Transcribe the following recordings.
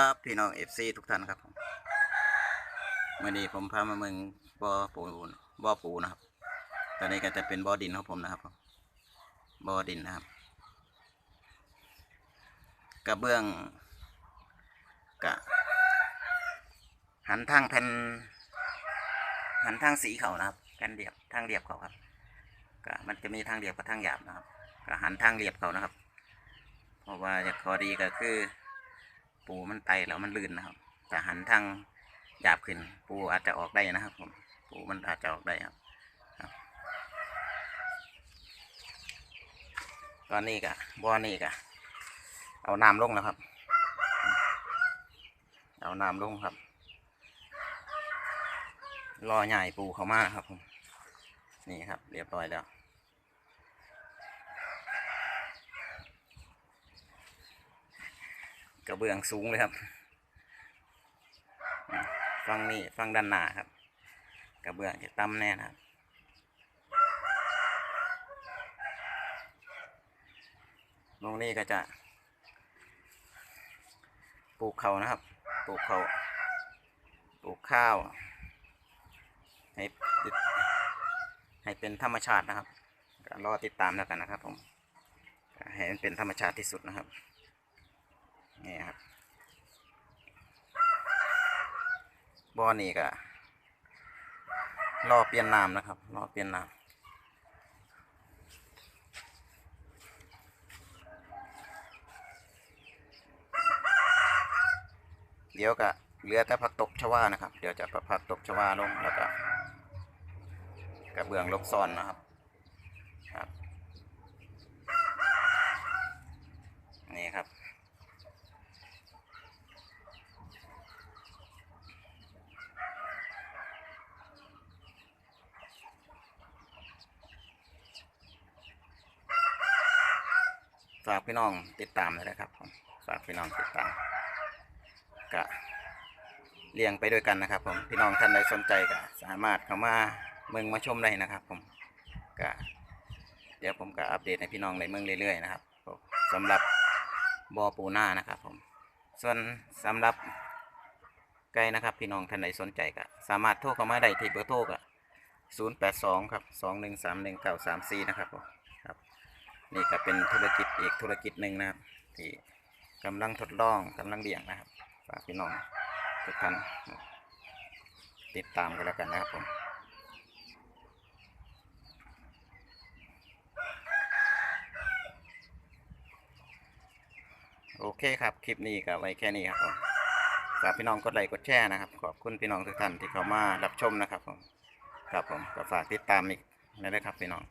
ครับพี่น้องเอฟซีทุกท่านครับผมวันนี้ผมพามาเมืองบ่อปูบ่อปูนะครับ ตอนนี้ก็จะเป็นบ่อดินของผมนะครับบ่อดินนะครับกระเบื้องกะหันทางแผ่นหันทางสีเขานะครับแผ่นเรียบทางเรียบเขาครับก็มันจะมีทางเรียบกับทางหยาบนะครับก็หันทางเรียบเขานะครับ เพราะว่าจะขอดีก็คือ ปูมันไตแล้วมันลื่นนะครับแต่หันทางหยาบขึ้น ปูอาจจะออกได้นะครับผมปูมันอาจจะออกได้ครับตอนนี้กะบ่อนี่กะเอาน้ำลงแล้วครับ เอาน้ำลงครับ รอใหญ่ปูเขามากครับผมนี่ครับ เรียบร้อยแล้ว ระเบื้องสูงเลยครับฟังนี่ฟังด้านหน้าครับ กระเบื้องจะต่ำแน่นะครับตรงนี้ก็จะ ปลูกเขานะครับ ปลูกเขาปลูกข้าว ให้ให้เป็นธรรมชาตินะครับก็รอติดตามแล้วกันนะครับผมให้มันเป็นธรรมชาติที่สุดนะครับ นี่ครับบ่อนี่ก็รอเปลี่ยนน้ำนะครับรอเปลี่ยนน้ำเดี๋ยวก็เหลือแต่ผักตบชวานะครับ เดี๋ยวจะประผักตบชวาลงแล้วก็กระเบื้องลบซ้อนนะครับ นี่ครับ ฝากพี่น้องติดตามเลยนะครับผมฝากพี่น้องติดตามกะเลี้ยงไปด้วยกันนะครับผมพี่น้องท่านใดสนใจก็สามารถเข้ามาเมืองมาชมได้นะครับผมกะเดี๋ยวผมก็อัปเดตให้พี่น้องในเมืองเรื่อยๆนะครับผมสำหรับบ่อปูหน้านะครับผมส่วนสำหรับไก่นะครับ พี่น้องท่านใดสนใจก็สามารถโทรเข้ามาได้ที่เบอร์โทรก็ศูนย์แปดสองครับสองหนึ่งสามหนึ่งเก้าสามสี่นะครับผมครับ นี่ก็เป็นธุรกิจอีกธุรกิจหนึ่งนะครับ ที่กำลังทดลองกำลังเลี้ยงนะครับฝากพี่น้องทุกท่านติดตามกันแล้วกันนะครับผมโอเคครับ คลิปนี้ก็ไว้แค่นี้ครับผมฝากพี่น้องกดไลค์กดแชร์นะครับ ขอบคุณพี่น้องทุกท่านที่เข้ามารับชมนะครับผมครับผมก็ฝากติดตามอีกนะครับพี่น้อง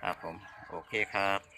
ครับผม โอเคครับ